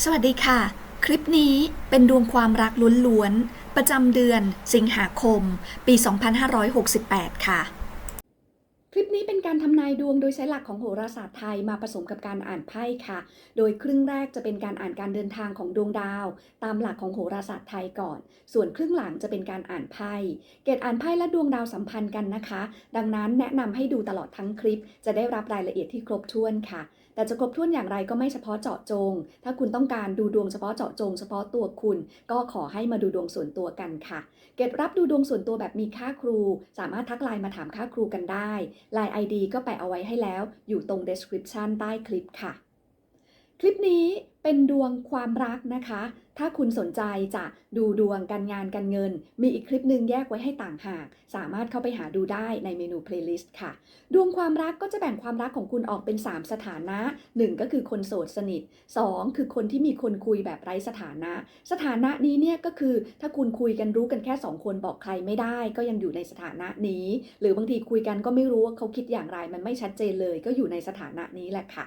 สวัสดีค่ะ คลิปนี้เป็นดวงความรักล้วนๆ ประจำเดือนสิงหาคม ปี 2568 ค่ะ คลิปนี้เป็นการทำนายดวงโดยใช้หลักของโหราศาสตร์ไทยมาผสมกับการอ่านไพ่ค่ะ โดยครึ่งแรกจะเป็นการอ่านการเดินทางของดวงดาว ตามหลักของโหราศาสตร์ไทยก่อน ส่วนครึ่งหลังจะเป็นการอ่านไพ่ เกตอ่านไพ่และดวงดาวสัมพันธ์กันนะคะ ดังนั้นแนะนำให้ดูตลอดทั้งคลิป จะได้รับรายละเอียดที่ครบถ้วนค่ะ แต่จะครบถ้วนอย่างไรก็ไม่เฉพาะเจาะจง ถ้าคุณต้องการดูดวงเฉพาะเจาะจง เฉพาะตัวคุณ ก็ขอให้มาดูดวงส่วนตัวกันค่ะ เกตรับดูดวงส่วนตัวแบบมีค่าครู สามารถทักไลน์มาถามค่าครูกันได้ไลน์ ID ก็แปะเอาไว้ให้แล้ว อยู่ตรง description ใต้คลิปค่ะ คลิปนี้เป็นดวงความรักนะคะ ถ้าคุณสนใจจะดูดวงการงานการเงิน มีอีกคลิปหนึ่งแยกไว้ให้ต่างหาก สามารถเข้าไปหาดูได้ในเมนู playlist ค่ะ ดวงความรักก็จะแบ่งความรักของคุณออกเป็น 3 สถานะ 1 ก็คือคนโสดสนิท 2 คือคนที่มีคนคุยแบบไร้สถานะ สถานะนี้เนี่ยก็คือถ้าคุณคุยกันรู้กันแค่ 2 คนบอกใครไม่ได้ ก็ยังอยู่ในสถานะนี้ หรือบางทีคุยกันก็ไม่รู้ว่าเขาคิดอย่างไรมันไม่ชัดเจนเลย ก็อยู่ในสถานะนี้แหละค่ะ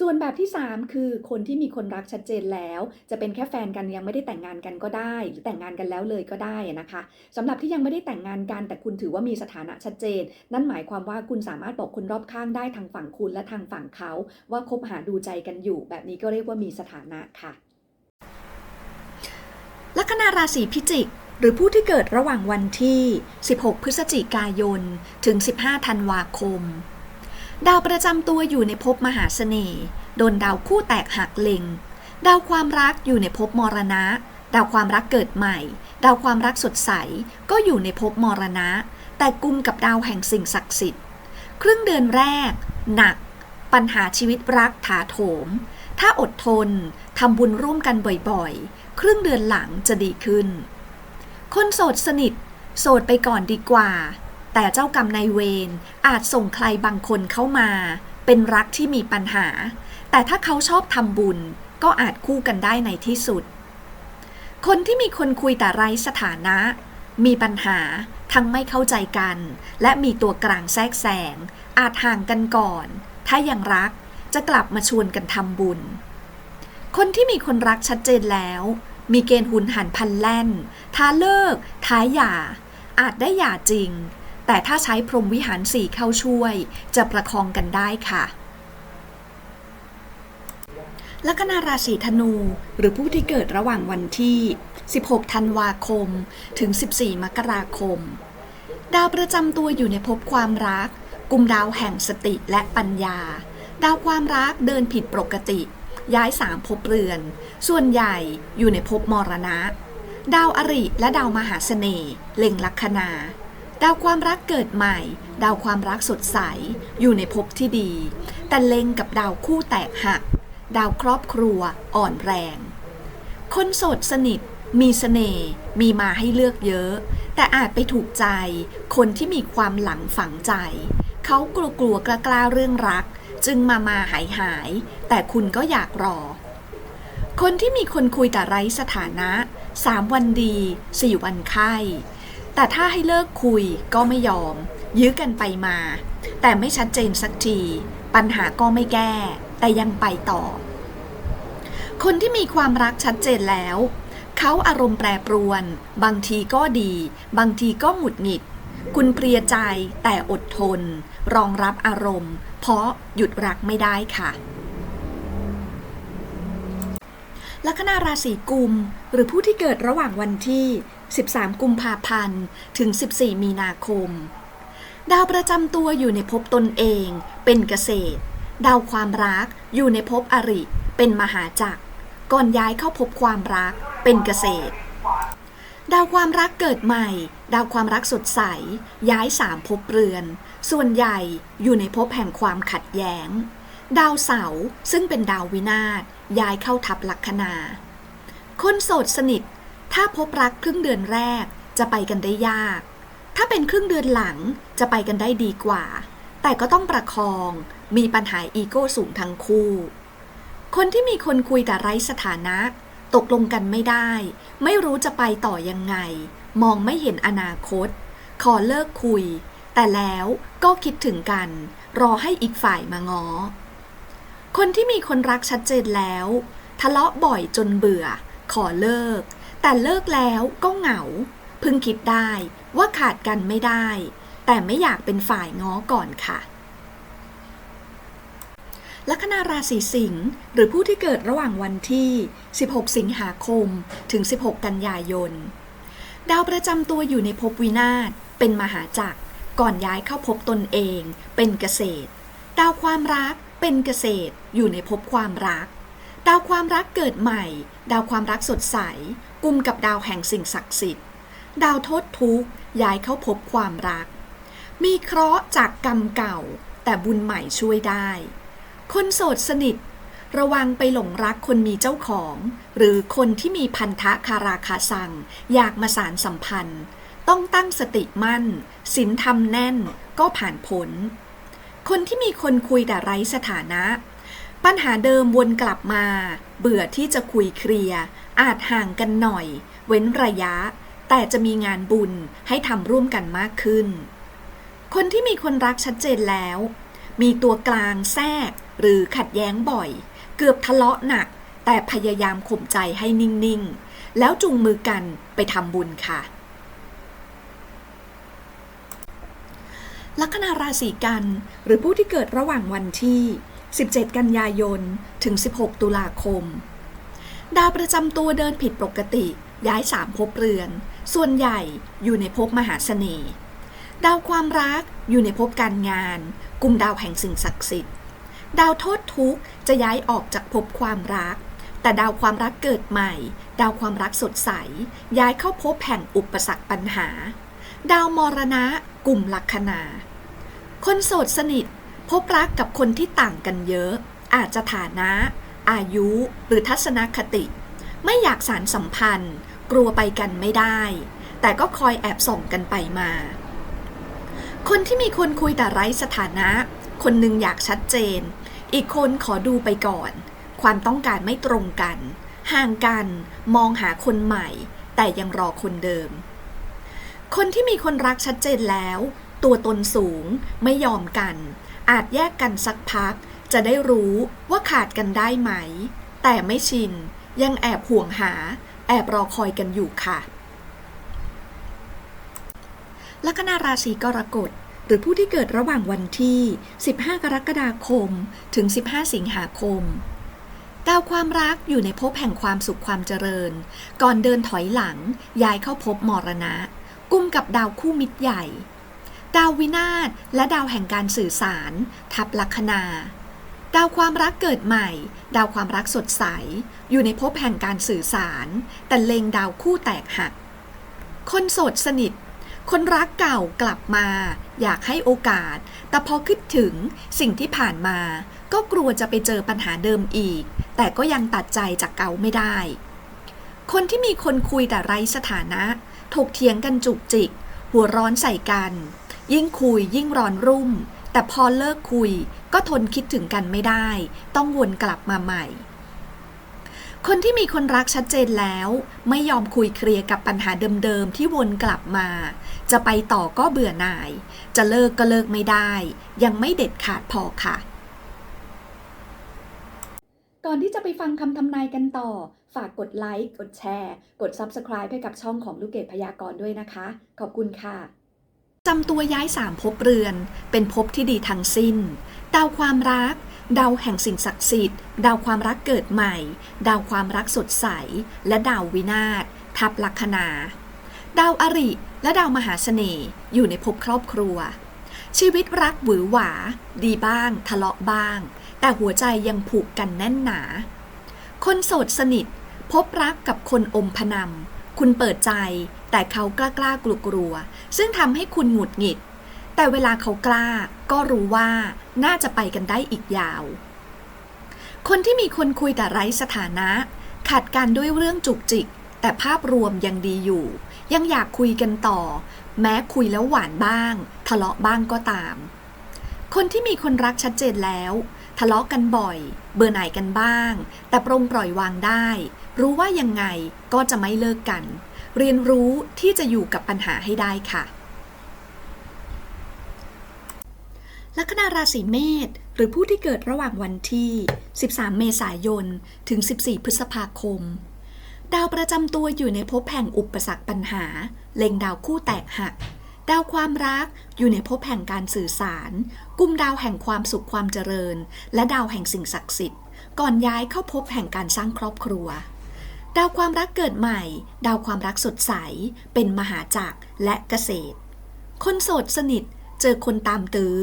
ส่วนแบบที่ 3 คือคนที่มีคนรักชัดเจนแล้ว จะเป็นแค่แฟนกันยังไม่ได้แต่งงานกันก็ได้ หรือแต่งงานกันแล้วเลยก็ได้นะคะสำหรับที่ยังไม่ได้แต่งงานกัน แต่คุณถือว่ามีสถานะชัดเจน นั่นหมายความว่าคุณสามารถบอกคนรอบข้างได้ทางฝั่งคุณและทางฝั่งเขา ว่าคบหาดูใจกันอยู่ แบบนี้ก็เรียกว่ามีสถานะค่ะ ลัคนาราศีพิจิกหรือผู้ที่เกิดระหว่างวันที่ 16 พฤศจิกายน ถึง 15 ธันวาคม ดาวประจำตัวอยู่ในภพมหาเสน่ห์ โดนดาวคู่แตกหักเล็ง ดาวความรักอยู่ในภพมรณะ ดาวความรักเกิดใหม่ ดาวความรักสดใส ก็อยู่ในภพมรณะ แต่กุมกับดาวแห่งสิ่งศักดิ์สิทธิ์ ครึ่งเดือนแรก หนัก ปัญหาชีวิตรักถาโถม ถ้าอดทนทำบุญร่วมกันบ่อยๆ ครึ่งเดือนหลังจะดีขึ้น คนโสดสนิท โสดไปก่อนดีกว่า แต่เจ้ากรรมนายเวรอาจส่งใครบางคนเข้ามา เป็นรักที่มีปัญหา แต่ถ้าเขาชอบทำบุญ ก็อาจคู่กันได้ในที่สุด คนที่มีคนคุยแต่ไร้สถานะ มีปัญหาทั้งไม่เข้าใจกัน และมีตัวกลางแทรกแซงอาจห่างกันก่อน ถ้ายังรักจะกลับมาชวนกันทำบุญ คนที่มีคนรักชัดเจนแล้ว มีเกณฑ์หุนหันพันแล่น ท้าเลิก ท้ายหย่า อาจได้หย่าจริง แต่ถ้าใช้พรหมวิหารสี่เข้าช่วย จะประคองกันได้ค่ะลัคนาราศีธนู หรือผู้ที่เกิดระหว่างวันที่ 16 ธันวาคม ถึง 14 มกราคม ดาวประจำตัวอยู่ในภพความรัก กลุ่มดาวแห่งสติและปัญญา ดาวความรักเดินผิดปกติ ย้ายสามภพเรือน ส่วนใหญ่อยู่ในภพมรณะ ดาวอริและดาวมหาเสน่ห์เล็งลัคนา ดาวความรักเกิดใหม่ ดาวความรักสดใส อยู่ในภพที่ดี แต่เล็งกับดาวคู่แตกหัก ดาวครอบครัวอ่อนแรง คนโสดสนิท มีเสน่ห์มีมาให้เลือกเยอะ แต่อาจไปถูกใจ คนที่มีความหลังฝังใจ เขากลัวกลัวกล้ากล้าเรื่องรัก จึงมามาหายหาย แต่คุณก็อยากรอ คนที่มีคนคุยแต่ไร้สถานะสามวันดีสี่วันไข้ แต่ถ้าให้เลิกคุยก็ไม่ยอม ยื้อกันไปมา แต่ไม่ชัดเจนสักที ปัญหาก็ไม่แก้ แต่ยังไปต่อ คนที่มีความรักชัดเจนแล้ว เขาอารมณ์แปรปรวน บางทีก็ดี บางทีก็หงุดหงิด คุณเพลียใจแต่อดทน รองรับอารมณ์ เพราะหยุดรักไม่ได้ค่ะ ลัคนาราศีกุม หรือผู้ที่เกิดระหว่างวันที่ 13 กุมภาพันธ์ ถึง 14 มีนาคม ดาวประจำตัวอยู่ในภพตนเอง เป็นเกษตร ดาวความรักอยู่ในภพอริ เป็นมหาจักร ก่อนย้ายเข้าภพความรัก เป็นเกษตร ดาวความรักเกิดใหม่ ดาวความรักสดใส ย้ายสามภพเรือน ส่วนใหญ่อยู่ในภพแห่งความขัดแย้ง ดาวเสาร์ซึ่งเป็นดาววินาศย้ายเข้าทับลัคนา คนโสดสนิท ถ้าพบรักครึ่งเดือนแรกจะไปกันได้ยาก ถ้าเป็นครึ่งเดือนหลังจะไปกันได้ดีกว่า แต่ก็ต้องประคองมีปัญหาอีโก้สูงทั้งคู่ คนที่มีคนคุยแต่ไร้สถานะ ตกลงกันไม่ได้ ไม่รู้จะไปต่อยังไง มองไม่เห็นอนาคต ขอเลิกคุย แต่แล้วก็คิดถึงกัน รอให้อีกฝ่ายมาง้อ คนที่มีคนรักชัดเจนแล้ว ทะเลาะบ่อยจนเบื่อ ขอเลิก แต่เลิกแล้วก็เหงาพิ่งคิดได้ว่าขาดกันไม่ได้ แต่ไม่อยากเป็นฝ่ายง้อก่อนค่ะ ลัคนาราศีสิงห์หรือผู้ที่เกิดระหว่างวันที่ 16 สิงหาคม ถึง 16 กันยายน ดาวประจำตัวอยู่ในภพวินาศเป็นมหาจักรก่อนย้ายเข้าภพตนเอง เป็นเกษตร ดาวความรัก เป็นเกษตรอยู่ในภพความรัก ดาวความรักเกิดใหม่ ดาวความรักสดใสกุมกับดาวแห่งสิ่งศักดิ์สิทธิ์ ดาวโทษทุกข์ย้ายเข้าภพความรัก มีเคราะห์จากกรรมเก่า แต่บุญใหม่ช่วยได้ คนโสดสนิท ระวังไปหลงรักคนมีเจ้าของ หรือคนที่มีพันธะคาราคาซัง อยากมาสารสัมพันธ์ ต้องตั้งสติมั่นศีลธรรมแน่นก็ผ่านพ้น คนที่มีคนคุยแต่ไร้สถานะ ปัญหาเดิมวนกลับมา เบื่อที่จะคุยเคลียร์ อาจห่างกันหน่อย เว้นระยะ แต่จะมีงานบุญให้ทำร่วมกันมากขึ้น คนที่มีคนรักชัดเจนแล้ว มีตัวกลางแทรก หรือขัดแย้งบ่อย เกือบทะเลาะหนัก แต่พยายามข่มใจให้นิ่ง ๆ แล้วจูงมือกันไปทำบุญค่ะ ลัคนาราศีกัน หรือผู้ที่เกิดระหว่างวันที่ 17 กันยายน ถึง 16 ตุลาคม ดาวประจำตัวเดินผิดปกติย้ายสามภพเรือน ส่วนใหญ่อยู่ในภพมหาเสน่ห์ ดาวความรักอยู่ในภพการงาน กลุ่มดาวแห่งสิ่งศักดิ์สิทธิ์ ดาวโทษทุกข์จะย้ายออกจากภพความรัก แต่ดาวความรักเกิดใหม่ ดาวความรักสดใส ย้ายเข้าภพแห่งอุปสรรคปัญหา ดาวมรณะกลุ่มลัคนา คนโสดสนิท พบรักกับคนที่ต่างกันเยอะ อาจจะฐานะ อายุ หรือทัศนคติ ไม่อยากสารสัมพันธ์ กลัวไปกันไม่ได้ แต่ก็คอยแอบส่งกันไปมา คนที่มีคนคุยแต่ไร้สถานะ คนหนึ่งอยากชัดเจน อีกคนขอดูไปก่อน ความต้องการไม่ตรงกัน ห่างกัน มองหาคนใหม่ แต่ยังรอคนเดิม คนที่มีคนรักชัดเจนแล้ว ตัวตนสูงไม่ยอมกัน อาจแยกกันสักพัก จะได้รู้ว่าขาดกันได้ไหม แต่ไม่ชิน ยังแอบห่วงหา แอบรอคอยกันอยู่ค่ะ ลัคนาราศีกรกฎหรือผู้ที่เกิดระหว่างวันที่ 15 กรกฎาคม ถึง 15 สิงหาคมดาวความรักอยู่ในภพแห่งความสุขความเจริญ ก่อนเดินถอยหลังย้ายเข้าภพมรณะ กุมกับดาวคู่มิตรใหญ่ ดาววินาศและดาวแห่งการสื่อสาร ทับลัคนา ดาวความรักเกิดใหม่ ดาวความรักสดใส อยู่ในภพแห่งการสื่อสาร แต่เลงดาวคู่แตกหัก คนโสดสนิท คนรักเก่ากลับมา อยากให้โอกาส แต่พอคิดถึงสิ่งที่ผ่านมา ก็กลัวจะไปเจอปัญหาเดิมอีก แต่ก็ยังตัดใจจากเก่าไม่ได้ คนที่มีคนคุยแต่ไร้สถานะ ถกเถียงกันจุกจิก หัวร้อนใส่กัน ยิ่งคุยยิ่งร้อนรุ่ม แต่พอเลิกคุยก็ทนคิดถึงกันไม่ได้ ต้องวนกลับมาใหม่ คนที่มีคนรักชัดเจนแล้ว ไม่ยอมคุยเคลียร์กับปัญหาเดิมๆที่วนกลับมา จะไปต่อก็เบื่อหน่าย จะเลิกก็เลิกไม่ได้ ยังไม่เด็ดขาดพอค่ะ ก่อนที่จะไปฟังคำทำนายกันต่อ ฝากกดไลค์ กดแชร์ กด Subscribe ให้กับช่องของลูกเกดพยากรณ์ด้วยนะคะ ขอบคุณค่ะ จำตัวย้ายสามภพเรือน เป็นภพที่ดีทั้งสิ้น ดาวความรัก ดาวแห่งสิ่งศักดิ์สิทธิ์ ดาวความรักเกิดใหม่ ดาวความรักสดใส และดาววินาศทับลัคนา ดาวอริ และดาวมหาเสน่ห์อยู่ในภพครอบครัว ชีวิตรักหวือหวา ดีบ้าง ทะเลาะบ้าง แต่หัวใจยังผูกกันแน่นหนา คนโสดสนิท พบรักกับคนอมพนำคุณเปิดใจ แต่เขากล้ากล้ากลัวกลัวๆซึ่งทำให้คุณหงุดหงิด แต่เวลาเขากล้าก็รู้ว่าน่าจะไปกันได้อีกยาว คนที่มีคนคุยแต่ไร้สถานะ ขัดกันด้วยเรื่องจุกจิก แต่ภาพรวมยังดีอยู่ ยังอยากคุยกันต่อ แม้คุยแล้วหวานบ้าง ทะเลาะบ้างก็ตาม คนที่มีคนรักชัดเจนแล้วทะเลาะกันบ่อย เบื่อหน่ายกันบ้าง แต่ปรงปล่อยวางได้ รู้ว่ายังไงก็จะไม่เลิกกัน เรียนรู้ที่จะอยู่กับปัญหาให้ได้ค่ะ ลัคนาราศีเมษหรือผู้ที่เกิดระหว่างวันที่ 13 เมษายน ถึง 14 พฤษภาคม ดาวประจำตัวอยู่ในภพแห่งอุปสรรคปัญหา เล็งดาวคู่แตกหักดาวความรักอยู่ในภพแห่งการสื่อสารกุมดาวแห่งความสุขความเจริญ และดาวแห่งสิ่งศักดิ์สิทธิ์ ก่อนย้ายเข้าภพแห่งการสร้างครอบครัว ดาวความรักเกิดใหม่ ดาวความรักสดใส เป็นมหาจักรและเกษตร คนโสดสนิทเจอคนตามตื้อ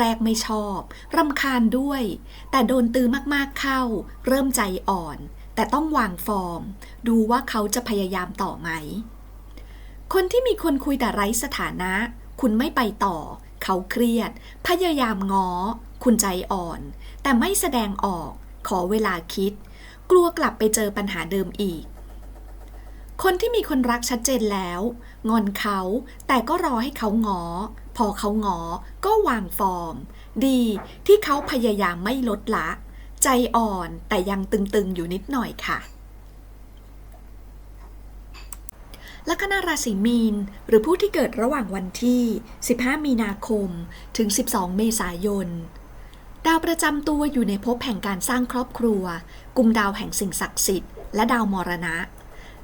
แรก ๆ ไม่ชอบ รำคาญด้วย แต่โดนตื้อมากๆเข้า เริ่มใจอ่อน แต่ต้องวางฟอร์ม ดูว่าเขาจะพยายามต่อไหม คนที่มีคนคุยแต่ไร้สถานะ คุณไม่ไปต่อ เขาเครียด พยายามง้อ คุณใจอ่อน แต่ไม่แสดงออก ขอเวลาคิด กลัวกลับไปเจอปัญหาเดิมอีก คนที่มีคนรักชัดเจนแล้ว งอนเขา แต่ก็รอให้เขางอ พอเขางอ ก็วางฟอร์ม ดีที่เขาพยายามไม่ลดละ ใจอ่อนแต่ยังตึงๆอยู่นิดหน่อยค่ะลัคนาราศีมีน หรือผู้ที่เกิดระหว่างวันที่ 15 มีนาคม ถึง 12 เมษายน ดาวประจำตัวอยู่ในภพแห่งการสร้างครอบครัวกุมดาวแห่งสิ่งศักดิ์สิทธิ์และดาวมรณะ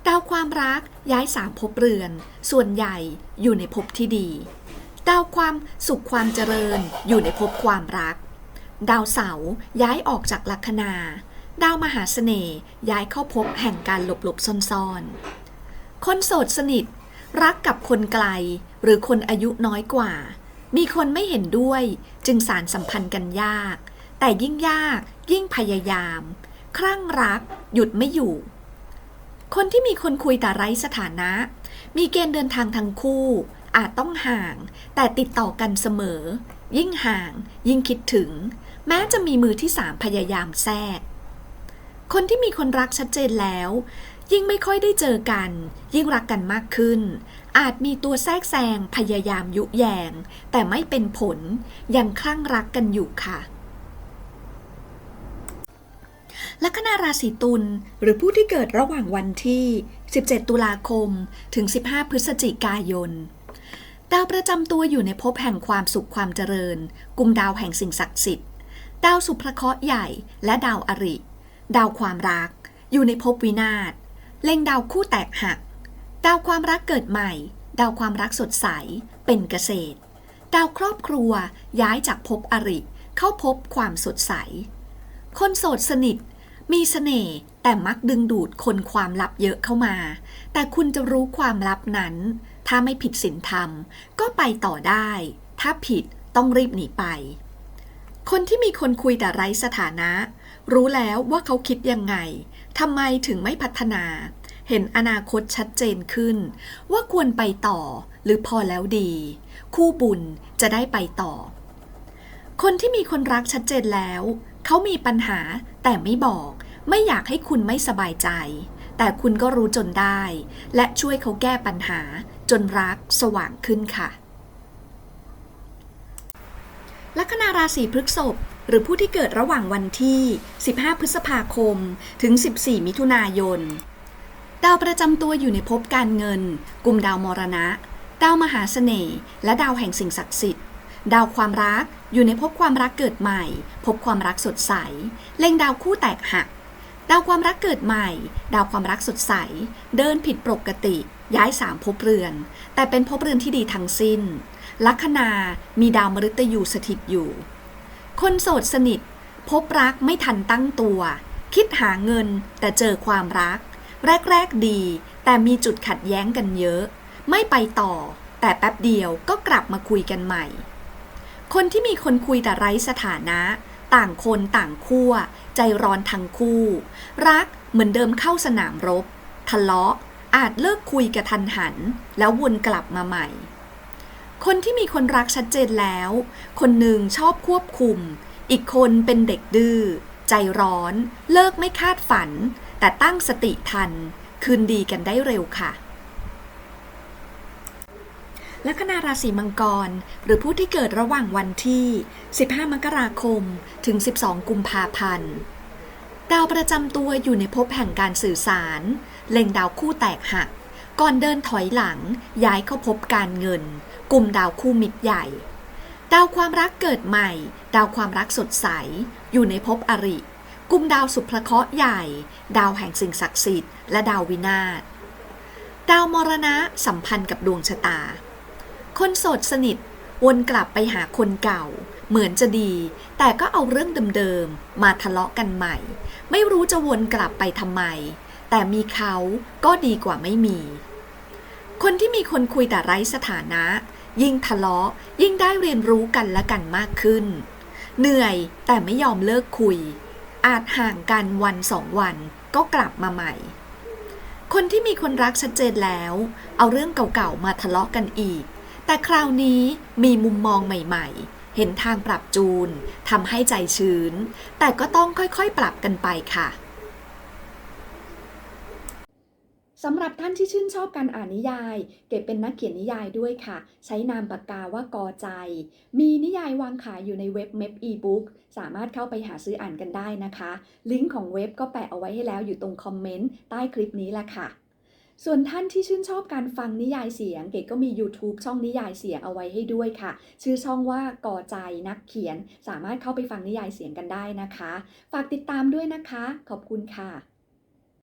ดาวความรักย้ายสามภพเรือน ส่วนใหญ่อยู่ในภพที่ดี ดาวความสุขความเจริญอยู่ในภพความรัก ดาวเสาย้ายออกจากลัคนา ดาวมหาเสน่ห์ย้ายเข้าภพแห่งการหลบหลบซ่อนๆคนโสดสนิท รักกับคนไกลหรือคนอายุน้อยกว่า มีคนไม่เห็นด้วยจึงสารสัมพันธ์กันยาก แต่ยิ่งยากยิ่งพยายามครั่งรัก หยุดไม่อยู่ คนที่มีคนคุยแต่ไร้สถานะ มีเกณฑ์เดินทางทั้งคู่ อาจต้องห่าง แต่ติดต่อกันเสมอ ยิ่งห่าง ยิ่งคิดถึง แม้จะมีมือที่สามพยายามแทรก คนที่มีคนรักชัดเจนแล้วยิ่งไม่ค่อยได้เจอกัน ยิ่งรักกันมากขึ้น อาจมีตัวแทรกแซงพยายามยุแยง แต่ไม่เป็นผลยังคลั่งรักกันอยู่ค่ะลัคนาราศีตุลหรือผู้ที่เกิดระหว่างวันที่ 17 ตุลาคม ถึง 15 พฤศจิกายน ดาวประจำตัวอยู่ในภพแห่งความสุขความเจริญกุมดาวแห่งสิ่งศักดิ์สิทธิ์ ดาวสุภเคราะห์ใหญ่และดาวอริ ดาวความรัก อยู่ในภพวินาศเล็งดาวคู่แตกหัก ดาวความรักเกิดใหม่ ดาวความรักสดใส เป็นเกษตร ดาวครอบครัวย้ายจากภพอริ เข้าภพความสดใส คนโสดสนิท มีเสน่ห์แต่มักดึงดูดคนความลับเยอะเข้ามา แต่คุณจะรู้ความลับนั้น ถ้าไม่ผิดศีลธรรม ก็ไปต่อได้ ถ้าผิดต้องรีบหนีไป คนที่มีคนคุยแต่ไร้สถานะ รู้แล้วว่าเขาคิดยังไงทำไมถึงไม่พัฒนา เห็นอนาคตชัดเจนขึ้น ว่าควรไปต่อหรือพอแล้วดี คู่บุญจะได้ไปต่อ คนที่มีคนรักชัดเจนแล้ว เขามีปัญหาแต่ไม่บอก ไม่อยากให้คุณไม่สบายใจ แต่คุณก็รู้จนได้ และช่วยเขาแก้ปัญหาจนรักสว่างขึ้นค่ะลัคนาราศีพฤษภหรือผู้ที่เกิดระหว่างวันที่ 15 พฤษภาคม ถึง 14 มิถุนายน ดาวประจำตัวอยู่ในภพการเงิน กลุ่มดาวมรณะ ดาวมหาเสน่ห์และดาวแห่งสิ่งศักดิ์สิทธิ์ ดาวความรักอยู่ในภพความรักเกิดใหม่ภพความรักสดใส เล็งดาวคู่แตกหัก ดาวความรักเกิดใหม่ ดาวความรักสดใส เดินผิดปกติ ย้ายสามภพเรือน แต่เป็นภพเรือนที่ดีทั้งสิ้น ลัคนามีดาวมฤตยูสถิตอยู่ คนโสดสนิท พบรักไม่ทันตั้งตัว คิดหาเงินแต่เจอความรัก แรก ๆ ดี แต่มีจุดขัดแย้งกันเยอะ ไม่ไปต่อ แต่แป๊บเดียวก็กลับมาคุยกันใหม่ คนที่มีคนคุยแต่ไร้สถานะ ต่างคนต่างขั้วใจร้อนทั้งคู่ รักเหมือนเดิมเข้าสนามรบ ทะเลาะ อาจเลิกคุยกระทันหัน แล้ววนกลับมาใหม่คนที่มีคนรักชัดเจนแล้ว คนหนึ่งชอบควบคุม อีกคนเป็นเด็กดื้อ ใจร้อน เลิกไม่คาดฝัน แต่ตั้งสติทันคืนดีกันได้เร็วค่ะลัคนาราศีมังกร หรือผู้ที่เกิดระหว่างวันที่ 15 มกราคม ถึง 12 กุมภาพันธ์ ดาวประจำตัวอยู่ในภพแห่งการสื่อสาร เล็งดาวคู่แตกหัก ก่อนเดินถอยหลัง ย้ายเข้าพบการเงิน กลุ่มดาวคู่มิตรใหญ่ ดาวความรักเกิดใหม่ ดาวความรักสดใส อยู่ในภพอริ กลุ่มดาวสุภเคราะห์ใหญ่ ดาวแห่งสิ่งศักดิ์สิทธิ์ และดาววินาศ ดาวมรณะสัมพันธ์กับดวงชะตา คนโสดสนิทวนกลับไปหาคนเก่า เหมือนจะดี แต่ก็เอาเรื่องเดิมๆ มาทะเลาะกันใหม่ ไม่รู้จะวนกลับไปทำไม แต่มีเขาก็ดีกว่าไม่มี คนที่มีคนคุยแต่ไร้สถานะ ยิ่งทะเลาะยิ่งได้เรียนรู้กันและกันมากขึ้น เหนื่อยแต่ไม่ยอมเลิกคุย อาจห่างกันวันสองวันก็กลับมาใหม่ คนที่มีคนรักชัดเจนแล้ว เอาเรื่องเก่าๆมาทะเลาะกันอีก แต่คราวนี้มีมุมมองใหม่ๆ เห็นทางปรับจูนทำให้ใจชื้น แต่ก็ต้องค่อยๆปรับกันไปค่ะ สำหรับท่านที่ชื่นชอบการอ่านนิยาย เก็บเป็นนักเขียนนิยายด้วยค่ะ ใช้นามปากกาว่ากอใจ มีนิยายวางขายอยู่ในเว็บเม p อีบุ๊กสามารถเข้าไปหาซื้ออ่านกันได้นะคะ ลิงก์ของเว็บก็แปะเอาไว้ให้แล้วอยู่ตรงคอมเมนต์ใต้คลิปนี้แหละค่ะ ส่วนท่านที่ชื่นชอบการฟังนิยายเสียง เกดก็มี YouTube ช่องนิยายเสียงเอาไว้ให้ด้วยค่ะ ชื่อช่องว่ากอใจนักเขียน สามารถเข้าไปฟังนิยายเสียงกันได้นะคะ ฝากติดตามด้วยนะคะ ขอบคุณค่ะ